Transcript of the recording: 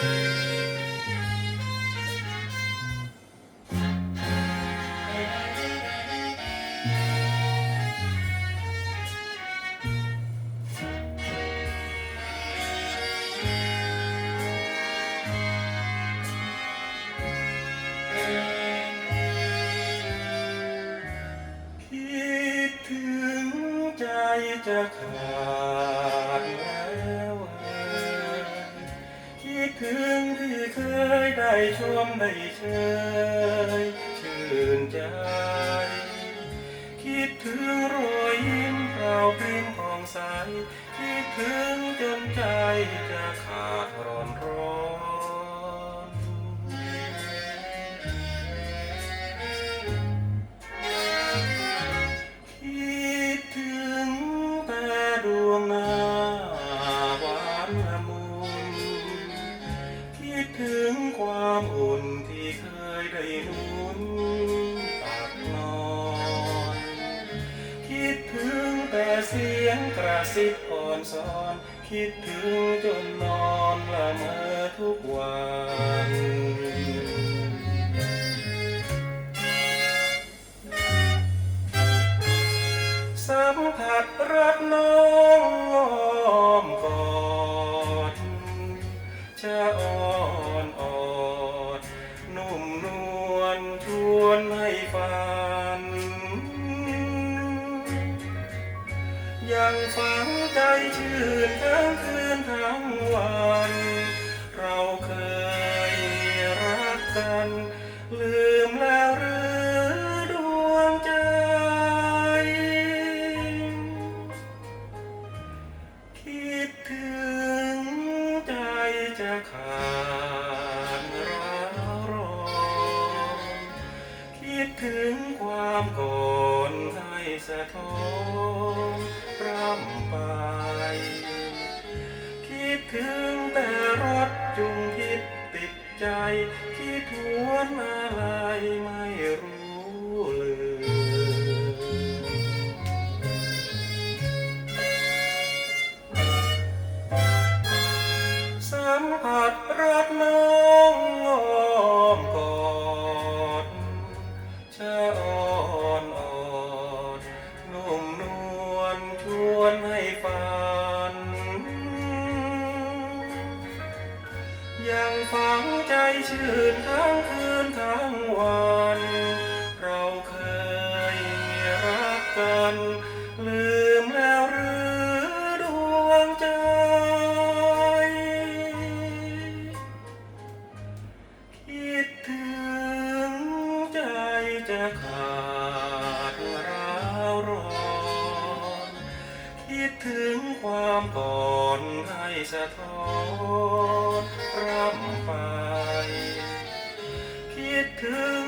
คิดถึ เคยได้ชมได้เชยชื่นใจ คิดถึงรอยยิ้มเราพริ้มผ่องใสคิดถึงจนใจจะขาด เสียงกระซิบอ่อนสอน คิดถึงจนนอนละเมอทุกวันสัมผัสรักน้องอ้อมกอ ชื่นทั้งคืนทั้งวัน เราเคยรักกัน ลืมแล้วหรือดวงใจ คิดถึงใจจะขาดร้าวร้อนคิดถึงความก่อนให้สะท้อนร่ ยังฝังใจชื่นทั้งคืนทั้งวัน เราเคยรักกัน ลืมแล้วหรือดวงใจ คิดถึงใจจะขาด คิดถึงความก่อนให้สะท้อนรำไป คิดถึง